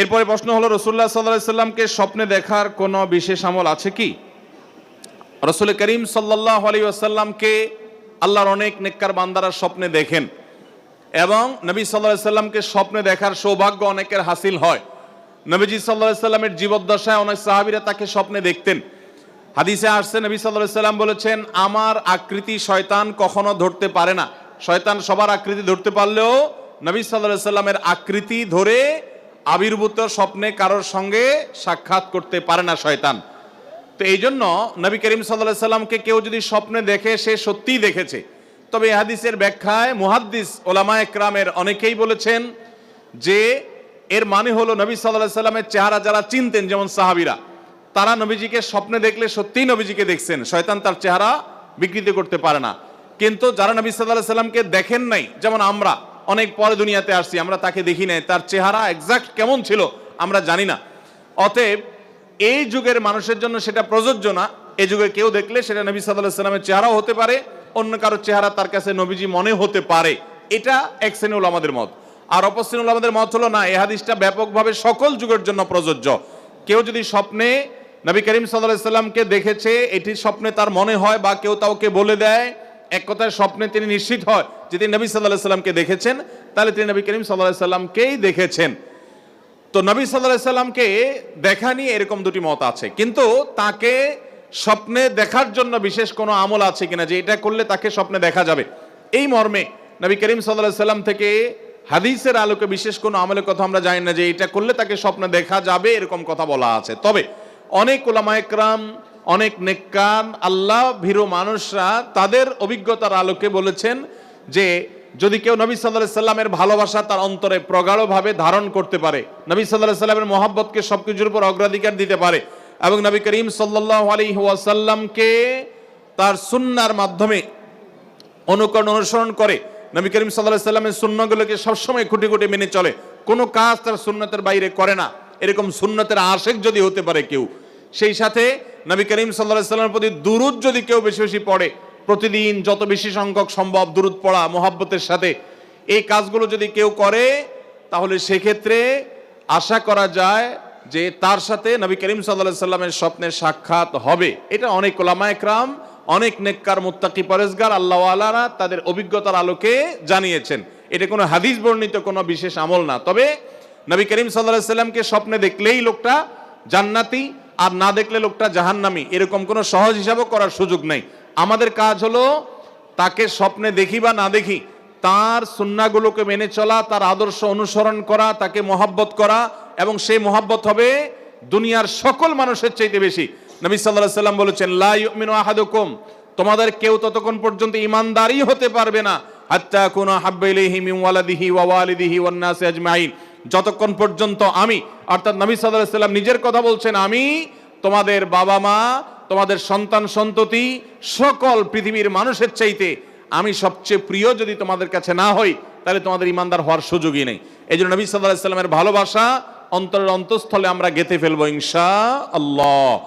এরপরে প্রশ্ন হলো রসুল্লাহ সাল্লাহ সাল্লামকে স্বপ্নে দেখার কোনো বিশেষ আমল আছে কি? রসুল করিম সাল্লাহ আলী আসাল্লামকে আল্লাহর অনেক নেককার বান্দারা স্বপ্নে দেখেন এবং নবী সাল্লাহ সাল্লামকে স্বপ্নে দেখার সৌভাগ্য অনেকের হাসিল হয়। নবীজি সাল্লাহ সাল্লামের জীবদ্দশায় অনেক সাহাবিরা তাকে স্বপ্নে দেখতেন। হাদিসে আসছে, নবী সাল্লাহ সাল্লাম বলেছেন, আমার আকৃতি শয়তান কখনো ধরতে পারে না। শয়তান সবার আকৃতি ধরতে পারলেও নবী সাল্লাহ সাল্লামের আকৃতি ধরে আবির্ভূত স্বপ্নে কারোর সঙ্গে সাক্ষাৎ করতে পারে না শয়তান। তো এই জন্য নবী করিম সাল্লাহ সাল্লামকে কেউ যদি স্বপ্নে দেখে, সে সত্যিই দেখেছে। তবে হাদিসের ব্যাখ্যায় মুহাদ্দিস ওলামা একরামের অনেকেই বলেছেন যে এর মানে হলো নবী সাল্লাহ সাল্লামের চেহারা যারা চিনতেন, যেমন সাহাবিরা, তারা নবীজিকে স্বপ্নে দেখলে সত্যিই নবীজিকে দেখছেন। শয়তান তার চেহারা বিকৃত করতে পারে না। কিন্তু যারা নবী সাল্লাহ সাল্লামকে দেখেন নাই, যেমন আমরা অনেক পরে দুনিয়াতে আসছি, আমরা তাকে দেখি নাই। তার চেহারা এক্সাক্ট কেমন ছিল, আমরা জানি না। অতএব, এই যুগের মানুষের জন্য সেটা প্রযোজ্য না। এই যুগে কেউ দেখলে সেটা নবী সাল্লাহ সাল্লামের চেহারাও হতে পারে, অন্য কারও চেহারা তার কাছে নবীজি মনে হতে পারে। এটা এক শ্রেণি আমাদের মত। আর অপর শ্রেণি আমাদের মত হলো, না এ হাদিসটা ব্যাপকভাবে সকল যুগের জন্য প্রযোজ্য। কেউ যদি স্বপ্নে নবী করিম সাল্লাহ সাল্লামকে দেখেছে, এটি স্বপ্নে তার মনে হয় বা কেউ তাওকে বলে দেয় এক কথায় স্বপ্নে তিনি নিশ্চিত হয় যে তিনি নবী সাল্লাহ সাল্লামকে দেখেছেন, তাহলে তিনি নবী করিম সাল্লাহ সাল্লামকেই দেখেছেন। তো নবী সাল্লাহ সাল্লামকে দেখা নিয়ে এরকম দুটি মত আছে। কিন্তু তাকে স্বপ্নে দেখার জন্য বিশেষ কোনো আমল আছে কিনা, যে এটা করলে তাকে স্বপ্নে দেখা যাবে। এই মর্মে নবী করিম সাল্লাহ সাল্লাম থেকে হাদিসের আলোকে বিশেষ কোনো আমলের কথা আমরা জানি না যে এটা করলে তাকে স্বপ্নে দেখা যাবে, এরকম কথা বলা আছে। তবে অনেক ওলামায়করাম অনেক নেককান আল্লাহ ভীরু মানুষরা তাদের অভিজ্ঞতার আলোকে বলেছেন যে যদি কেউ নবী সাল্লাহ সাল্লামের ভালোবাসা তার অন্তরে প্রগাঢ়ভাবে ধারণ করতে পারে, নবী সাল্লাহ সাল্লামের মহাব্বতকে সবকিছুর উপর অগ্রাধিকার দিতে পারে এবং নবী করিম সাল্লাহ আলী ওয়াসাল্লামকে তার সুন্নার মাধ্যমে অনুকরণ অনুসরণ করে, নবী করিম সাল্লাহ সাল্লামের সুন্নগুলোকে সবসময় খুঁটি খুঁটি মেনে চলে। কোনো কাজ তার সুন্নতের বাইরে করে না। এরকম সুন্নতের আশেক যদি হতে পারে কেউ, সেই সাথে নবী করিম সাল্লাহ সাল্লামের প্রতি দুরুদ যদি কেউ বেশি বেশি পড়ে, প্রতিদিন যত বেশি সংখ্যক সম্ভব দুরুদ পড়া, মোহাব্বতের সাথে। এই কাজগুলো যদি কেউ করে, তাহলে সেক্ষেত্রে আশা করা যায় যে তার সাথে নবী করিম সাল্লাহ সাল্লামের স্বপ্নের সাক্ষাৎ হবে। এটা অনেক ওলামা একরাম, অনেক নেককার, মুত্তাকি পরেজগার আল্লাহ আলারা তাদের অভিজ্ঞতার আলোকে জানিয়েছেন। এটা কোনো হাদিস বর্ণিত, কোনো বিশেষ আমল না। তবে নবী করিম সাল্লাহ সাল্লামকে স্বপ্নে দেখলেই লোকটা জান্নাতি আর না দেখলে লোকটা জাহান্নামি। এরকম কোনো সহজ হিসাবও করার সুযোগ নেই। আমাদের কাজ হলো তাকে স্বপ্নে দেখি বা না দেখি, তার সুন্নাগুলোকে মেনে চলা, তার আদর্শ অনুসরণ করা, তাকে মহাব্বত করা, এবং সেই মহাব্বত হবে দুনিয়ার সকল মানুষের চাইতে বেশি। নবী সাল্লাহ সাল্লাম বলেছেন, লা ইউমিনু আহাদুকুম। তোমাদের কেউ ততক্ষণ পর্যন্ত ইমানদারই হতে পারবে না। হাত্তা কুনা হাব্বা ইলাইহি মিন ওয়ালাদিহি ওয়া ওয়ালিদিহি ওয়ান নাসি আজমাইন। যতক্ষণ পর্যন্ত আমি, অর্থাৎ নবী আলাইহি সাল্লাম নিজের কথা বলছেন, আমি, তোমাদের বাবা মা, তোমাদের সন্তান সন্ততি, সকল পৃথিবীর মানুষের চাইতে আমি সবচেয়ে প্রিয় যদি তোমাদের কাছে না হই, তাহলে তোমাদের ইমানদার হওয়ার সুযোগই নেই। এই জন্য নবী সাল্লাহ ভালোবাসা অন্তরের অন্তঃস্থলে আমরা গেঁথে ফেলব ইনশা আল্লাহ